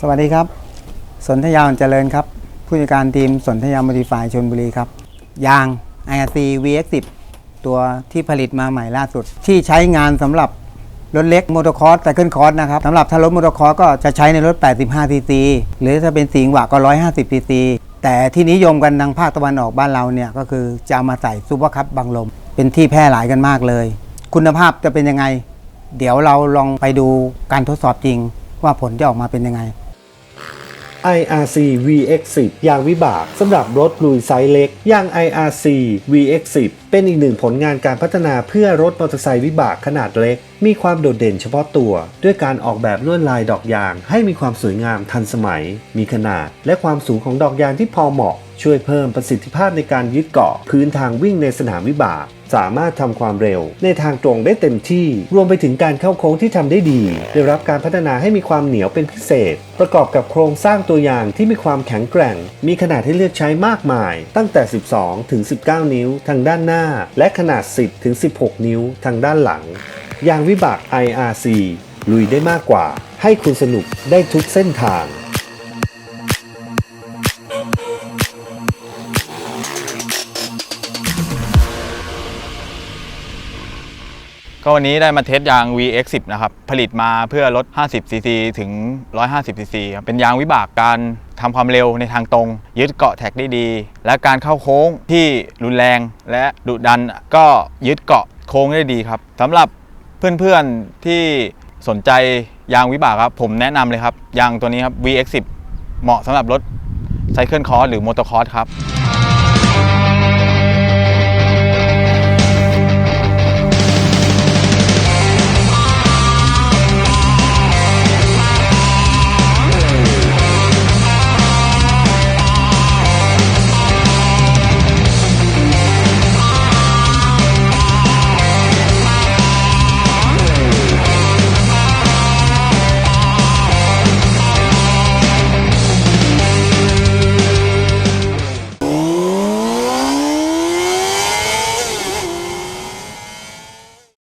สวัสดีครับ สนธยาเจริญครับ ผู้จัดการทีมสนธยาโมดิฟายชนบุรีครับ ยาง IRC VX10 ตัวที่ผลิตมาใหม่ล่าสุด ที่ใช้งานสำหรับรถเล็กมอเตอร์คอร์สไซเคิลคอร์สนะครับสำหรับถ้ารถมอเตอร์คอร์สก็จะใช้ในรถ 85 cc หรือถ้าเป็นสีหวะก็ 150 cc แต่ที่นิยมกันทางภาคตะวันออกบ้านเราเนี่ย ก็คือจะามาใส่ซูเปอร์คัพบังลม เป็นที่แพร่หลายกันมากเลย คุณภาพจะเป็นยังไง เดี๋ยวเราลองไปดูการทดสอบจริงว่าผลจะออกมาเป็นยังไง IRC VX10 ยางวิบากสำหรับรถลุยไซส์เล็ก ยาง IRC VX10 เป็นอีกหนึ่งผลงานการพัฒนาเพื่อรถมอเตอร์ไซค์วิบากขนาดเล็ก มีความโดดเด่นเฉพาะตัว ด้วยการออกแบบลวดลายดอกยางให้มีความสวยงามทันสมัย มีขนาดและความสูงของดอกยางที่พอเหมาะช่วยเพิ่มประสิทธิภาพในการยึดเกาะพื้นทางวิ่งในสนามวิบาก สามารถทำความเร็ว ในทางตรงได้เต็มที่ รวมไปถึงการเข้าโค้งที่ทำได้ดี ได้รับการพัฒนาให้มีความเหนียวเป็นพิเศษ ประกอบกับโครงสร้างตัวอย่างที่มีความแข็งแกร่ง มีขนาดให้เลือกใช้มากมาย ตั้งแต่ 12 ถึง 19 นิ้วทางด้านหน้า และขนาด 10 ถึง 16 นิ้วทางด้านหลัง ยางวิบาก IRC ลุยได้มากกว่า ให้คุณสนุกได้ทุกเส้นทาง ก็วันนี้ได้มาเทสยาง VX10 นะครับ ผลิตมาเพื่อลด 50cc ถึง 150cc เป็นยางวิบากการทำความเร็วในทางตรง ยึดเกาะแท็กได้ดี และการเข้าโค้งที่รุนแรงและดุดันก็ยึดเกาะโค้งได้ดีครับสำหรับเพื่อนๆที่สนใจยางวิบากครับ ผมแนะนำเลยครับ ยางตัวนี้ครับ VX10 เหมาะสำหรับรถไซเคิลคอร์สหรือมอเตอร์คอร์สครับ